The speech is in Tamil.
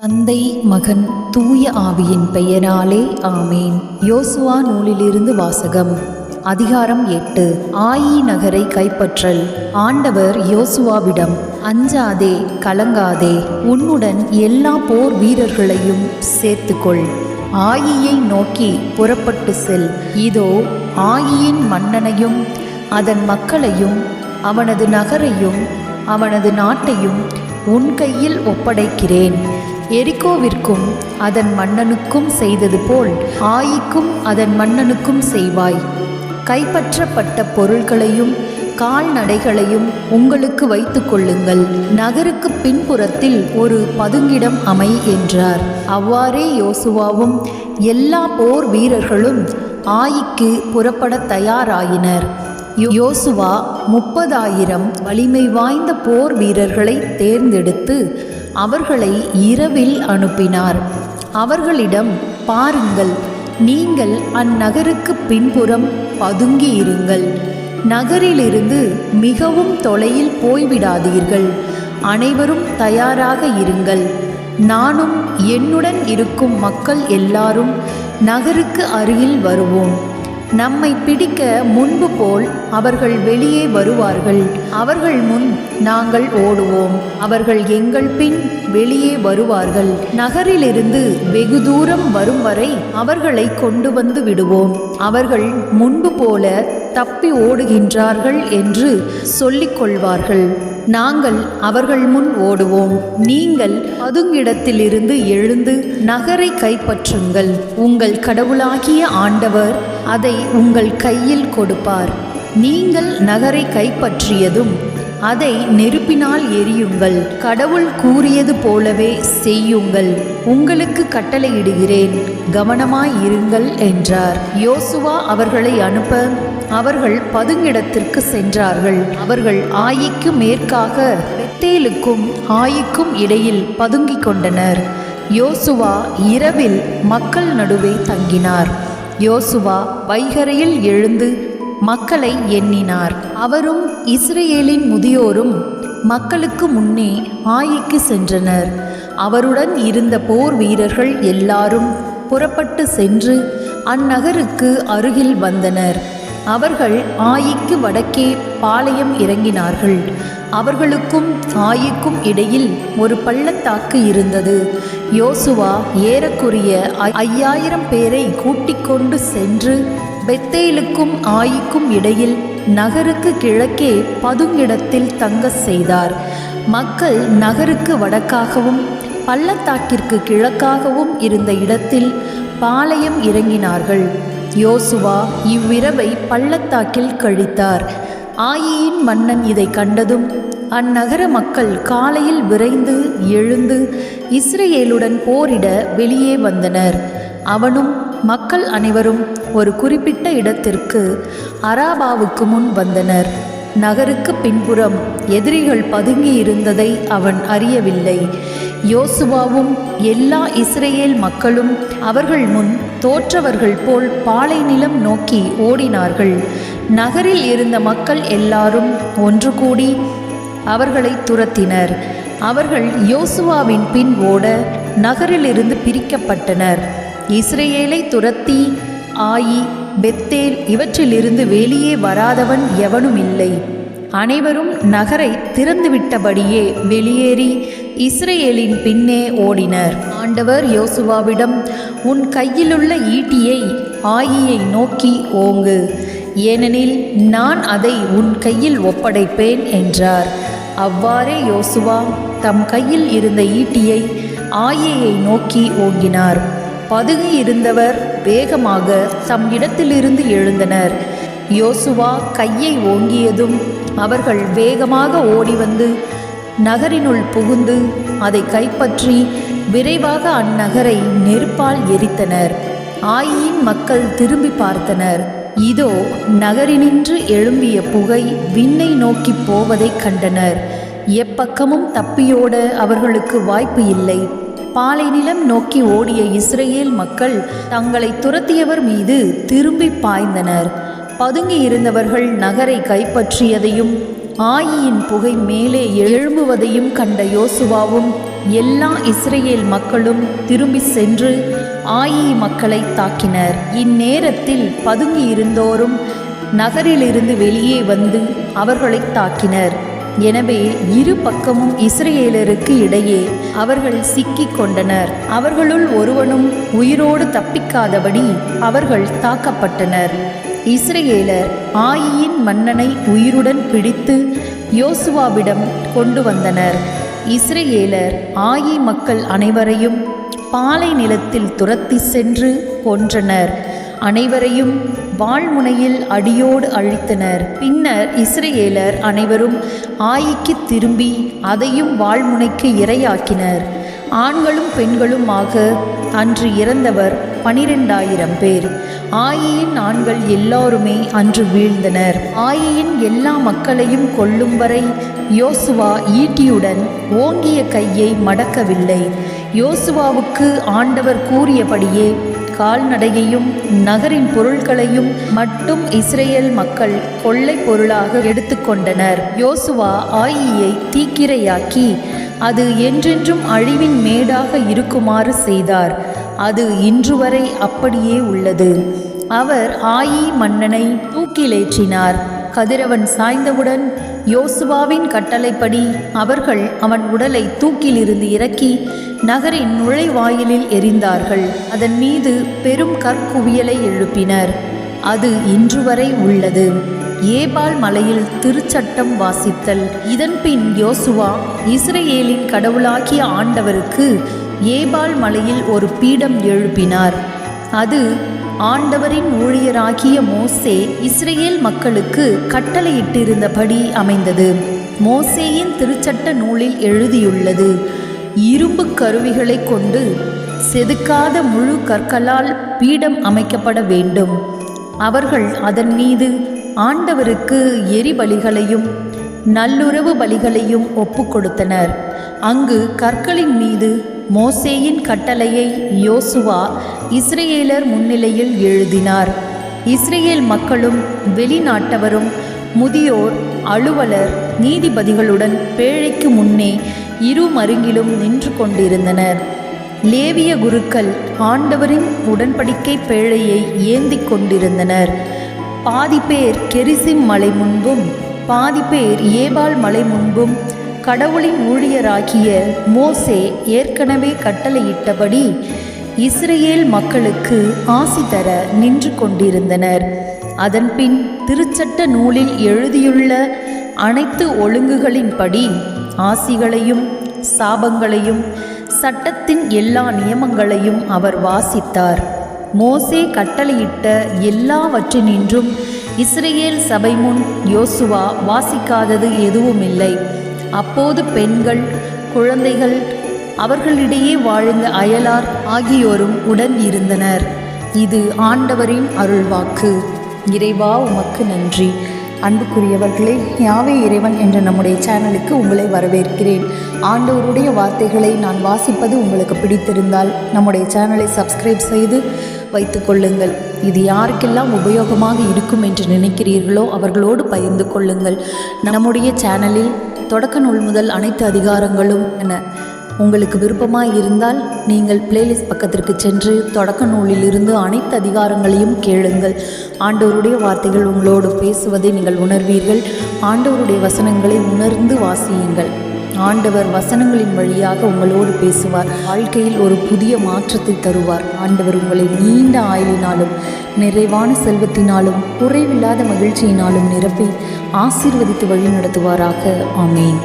தந்தை மகன் தூய ஆவியின் பெயராலே ஆமேன். யோசுவா நூலிலிருந்து வாசகம். அதிகாரம் எட்டு. ஆயி நகரை கைப்பற்றல். ஆண்டவர் யோசுவாவிடம் அஞ்சாதே கலங்காதே உன்னுடன் எல்லா போர் வீரர்களையும் சேர்த்துக்கொள். ஆயியை நோக்கி புறப்பட்டு செல். இதோ ஆயியின் மன்னனையும் அதன் மக்களையும் அவனது நகரையும் அவனது நாட்டையும் உன் கையில் ஒப்படைக்கிறேன். எரிகோவிற்கும் அதன் மன்னனுக்கும் செய்தது போல் ஆயிக்கும் அதன் மன்னனுக்கும் செய்வாய். கைப்பற்றப்பட்ட பொருள்களையும் கால்நடைகளையும் உங்களுக்கு வைத்து கொள்ளுங்கள். நகருக்கு பின்புறத்தில் ஒரு பதுங்கிடம் அமை என்றார். அவ்வாறே யோசுவாவும் எல்லா போர் வீரர்களும் ஆயிக்கு புறப்பட தயாராயினர். யோசுவா முப்பதாயிரம் வலிமை வாய்ந்த போர் வீரர்களை தேர்ந்தெடுத்து அவர்களை இரவில் அனுப்பினார். அவர்களிடம் பாருங்கள் நீங்கள் அந்நகருக்கு பின்புறம் பதுங்கி இருங்கள் நகரிலிருந்து மிகவும் தொலையில் போய்விடாதீர்கள். அனைவரும் தயாராக இருங்கள். நானும் என்னுடன் இருக்கும் மக்கள் எல்லாரும் நகருக்கு அருகில் வருவோம். நம்மை பிடிக்க முன்பு போல் அவர்கள் வெளியே வருவார்கள். அவர்கள் முன் நாங்கள் ஓடுவோம். அவர்கள் எங்கள் பின் வெளியே வருவார்கள். நகரிலிருந்து வெகு தூரம் வரும் வரை அவர்களை கொண்டு வந்து விடுவோம். அவர்கள் முன்பு போல தப்பி ஓடுகின்றார்கள் என்று சொல்லிக் கொள்வார்கள். நாங்கள் அவர்கள் முன் ஓடுவோம். நீங்கள் பதுங்கிடத்திலிருந்து எழுந்து நகரை கைப்பற்றுங்கள். உங்கள் கடவுளாகிய ஆண்டவர் அதை உங்கள் கையில் கொடுப்பார். நீங்கள் நகரை கைப்பற்றியதும் அதை நெருப்பினால் எரியுங்கள். கடவுள் கூறியது போலவே செய்யுங்கள். உங்களுக்கு கட்டளையிடுகிறேன். கவனமாய் இருங்கள் என்றார். யோசுவா அவர்களை அனுப்ப அவர்கள் பதுங்கிடத்திற்கு சென்றார்கள். அவர்கள் ஆயிக்கு மேற்காக பெத்தேலுக்கும் ஆயிக்கும் இடையில் பதுங்கிக் கொண்டனர். யோசுவா இரவில் மக்கள் நடுவே தங்கினார். யோசுவா வைகரையில் எழுந்து மக்களை எண்ணினார். அவரும் இஸ்ரேலின் முதியோரும் மக்களுக்கு முன்னே ஆயிக்கு சென்றனர். அவருடன் இருந்த போர் வீரர்கள் எல்லாரும் புறப்பட்டு சென்று அந்நகருக்கு அருகில் வந்தனர். அவர்கள் ஆயிக்கு வடக்கே பாளையம் இறங்கினார்கள். அவர்களுக்கும் ஆயிக்கும் இடையில் ஒரு பள்ளத்தாக்கு இருந்தது. யோசுவா ஏறக்குரிய ஐ- ஐயாயிரம் பேரை கூட்டிக் கொண்டு சென்று பெத்தேலுக்கும் ஆயிக்கும் இடையில் நகருக்கு கிழக்கே பதுங்கிடத்தில் தங்க செய்தார். மக்கள் நகருக்கு வடக்காகவும் பள்ளத்தாக்கிற்கு கிழக்காகவும் இருந்த இடத்தில் பாளையம் இறங்கினார்கள். யோசுவா இவ்விரவை பள்ளத்தாக்கில் கழித்தார். ஆயியின் மன்னன் இதை கண்டதும் அந்நகர மக்கள் காலையில் விரைந்து எழுந்து இஸ்ரேலுடன் போரிட வெளியே வந்தனர். அவனும் மக்கள் அனைவரும் ஒரு குறிப்பிட்ட இடத்திற்கு அராபாவுக்கு முன் வந்தனர். நகருக்கு பின்புறம் எதிரிகள் பதுங்கி இருந்ததை அவன் அறியவில்லை. யோசுவாவும் எல்லா இஸ்ரேல் மக்களும் அவர்கள் முன் தோற்றவர்கள் போல் பாலை நிலம் நோக்கி ஓடினார்கள். நகரில் இருந்த மக்கள் எல்லாரும் ஒன்று கூடி அவர்களை துரத்தினர். அவர்கள் யோசுவாவின் பின் ஓட நகரிலிருந்து பிரிக்கப்பட்டனர். இஸ்ரேலை துரத்தி ஆயி பெத்தேல் இவற்றிலிருந்து வெளியே வராதவன் எவனும் இல்லை. அனைவரும் நகரை திறந்துவிட்டபடியே வெளியேறி இஸ்ரேலின் பின்னே ஓடினர். ஆண்டவர் யோசுவாவிடம் உன் கையிலுள்ள ஈட்டியை ஆயியை நோக்கி ஓங்கு. ஏனெனில் நான் அதை உன் கையில் ஒப்படைப்பேன் என்றார். அவ்வாறே யோசுவா தம் கையில் இருந்த ஈட்டியை ஆயையை நோக்கி ஓங்கினார். பதுங்கி இருந்தவர் வேகமாக தம் இடத்திலிருந்து எழுந்தனர். யோசுவா கையை ஓங்கியதும் அவர்கள் வேகமாக ஓடி வந்து நகரினுள் புகுந்து அதை கைப்பற்றி விரைவாக அந்நகரை நெருப்பால் எரித்தனர். ஆயின் மக்கள் திரும்பி பார்த்தனர். இதோ நகரினின்று எழும்பிய புகை விண்ணை நோக்கி போவதைக் கண்டனர். எப்பக்கமும் தப்பியோட அவர்களுக்கு வாய்ப்பு இல்லை. பாலை நிலம் நோக்கி ஓடிய இஸ்ரேல் மக்கள் தங்களை துரத்தியவர் மீது திரும்பி பாய்ந்தனர். பதுங்கி இருந்தவர்கள் நகரை கைப்பற்றியதையும் ஆயியின் புகை மேலே எழும்புவதையும் கண்ட யோசுவாவும் எல்லா இஸ்ரேல் மக்களும் திரும்பி சென்று ஆயி மக்களை தாக்கினர். இந்நேரத்தில் பதுங்கி இருந்தோரும் நகரிலிருந்து வெளியே வந்து அவர்களை தாக்கினர். எனவே இரு பக்கமும் இஸ்ரேலருக்கு இடையே அவர்கள் சிக்கிக் கொண்டனர். அவர்களுள் ஒருவனும் உயிரோடு தப்பிக்காதபடி அவர்கள் தாக்கப்பட்டனர். இஸ்ரேலர் ஆயியின் மன்னனை உயிருடன் பிடித்து யோசுவாவிடம் கொண்டு வந்தனர். இஸ்ரேலர் ஆயி மக்கள் அனைவரையும் பாலை நிலத்தில் துரத்தி சென்று கொன்றனர். அனைவரையும் வாழ்முனையில் அடியோடு அழித்தனர். பின்னர் இஸ்ரேலர் அனைவரும் ஆயிக்கு திரும்பி அதையும் வாழ்முனைக்கு இரையாக்கினர். ஆண்களும் பெண்களுமாக அன்று இறந்தவர் பனிரெண்டாயிரம் பேர். ஆயியின் ஆண்கள் எல்லாருமே அன்று வீழ்ந்தனர். ஆயியின் எல்லா மக்களையும் கொல்லும் வரை யோசுவா ஈட்டியுடன் ஓங்கிய கையை மடக்கவில்லை. யோசுவாவுக்கு ஆண்டவர் கூறியபடியே கால்நடையையும் நகரின் பொருட்களையும் மட்டும் இஸ்ரேல் மக்கள் கொள்ளை பொருளாக எடுத்துக்கொண்டனர் யோசுவா ஆயியை தீக்கிரையாக்கி அது என்றென்றும் அழிவின் மேடாக இருக்குமாறு செய்தார். அது இன்று வரை அப்படியே உள்ளது. அவர் ஆயி மன்னனை தூக்கிலேற்றினார். கதிரவன் சாய்ந்தவுடன் யோசுவாவின் கட்டளைப்படி அவர்கள் அவன் உடலை தூக்கிலிருந்து இறக்கி நகரின் நுழைவாயிலில் எரிந்தார்கள். அதன் மீது பெரும் கற்குவியலை எழுப்பினர். அது இன்று வரை உள்ளது. ஏபால் மலையில் திருச்சட்டம் வாசித்தல். இதன்பின் யோசுவா இஸ்ரேலின் கடவுளாகிய ஆண்டவருக்கு ஏபால் மலையில் ஒரு பீடம் எழுப்பினார். அது ஆண்டவரின் ஊழியராகிய மோசே இஸ்ரேல் மக்களுக்கு கட்டளையிட்டிருந்தபடி அமைந்தது. மோசேயின் திருச்சட்ட நூலில் எழுதியுள்ளது இரும்பு கருவிகளை கொண்டு செதுக்காத முழு கற்களால் பீடம் அமைக்கப்பட வேண்டும். அவர்கள் அதன் மீது ஆண்டவருக்கு எரிபலிகளையும் நல்லுறவு பலிகளையும் ஒப்பு கொடுத்தனர். அங்கு கற்களின் மீது மோசேயின் கட்டளையை யோசுவா இஸ்ரேலர் முன்னிலையில் எழுதினார். இஸ்ரேல் மக்களும் வெளிநாட்டவரும் முதியோர் அலுவலர் நீதிபதிகளுடன் பேழைக்கு முன்னே இரு மருங்கிலும் நின்று கொண்டிருந்தனர். லேவிய குருக்கள் ஆண்டவரின் உடன்படிக்கை பேழையை ஏந்தி கொண்டிருந்தனர். பாதி பேர் கெரிசிம் மலை முன்பும் பாதி பேர் ஏபால் மலை முன்பும் கடவுளின் ஊழியராகிய மோசே ஏற்கனவே கட்டளையிட்டபடி இஸ்ரேல் மக்களுக்கு ஆசி தர நின்று கொண்டிருந்தனர். அதன்பின் திருச்சட்ட நூலில் எழுதியுள்ள அனைத்து ஒழுங்குகளின்படி ஆசிகளையும் சாபங்களையும் சட்டத்தின் எல்லா நியமங்களையும் அவர் வாசித்தார். மோசே கட்டளையிட்ட எல்லாவற்றினின்றும் இஸ்ரேல் சபை முன் யோசுவா வாசிக்காதது எதுவுமில்லை. அப்போது பெண்கள் குழந்தைகள் அவர்களிடையே வாழ்ந்த அயலார் ஆகியோரும் உடன் இருந்தனர். இது ஆண்டவரின் அருள்வாக்கு. இறைவா உமக்கு நன்றி. அன்புக்குரியவர்களே யாவே இறைவன் என்ற நம்முடைய சேனலுக்கு உங்களை வரவேற்கிறேன். ஆண்டவருடைய வார்த்தைகளை நான் வாசிப்பது உங்களுக்கு பிடித்திருந்தால் நம்முடைய சேனலை சப்ஸ்கிரைப் செய்து வைத்துக்கொள்ளுங்கள் இது யாருக்கெல்லாம் உபயோகமாக இருக்கும் என்று நினைக்கிறீர்களோ அவர்களோடு பகிர்ந்து கொள்ளுங்கள். நம்முடைய சேனலில் தொடக்க நூல் முதல் அனைத்து அதிகாரங்களும் என உங்களுக்கு விருப்பமாக இருந்தால் நீங்கள் பிளேலிஸ்ட் பக்கத்திற்கு சென்று தொடக்க நூலிலிருந்து அனைத்து அதிகாரங்களையும் கேளுங்கள். ஆண்டவருடைய வார்த்தைகள் உங்களோடு பேசுவதை நீங்கள் உணர்வீர்கள். ஆண்டவருடைய வசனங்களை உணர்ந்து வாசியுங்கள். ஆண்டவர் வசனங்களின் வழியாக உங்களோடு பேசுவார். வாழ்க்கையில் ஒரு புதிய மாற்றத்தை தருவார். ஆண்டவர் உங்களை நீண்ட ஆயுளினாலும் நிறைவான செல்வத்தினாலும் குறைவில்லாத மகிழ்ச்சியினாலும் நிரப்பி ஆசீர்வதித்து வழி நடத்துவாராக ஆமேன்.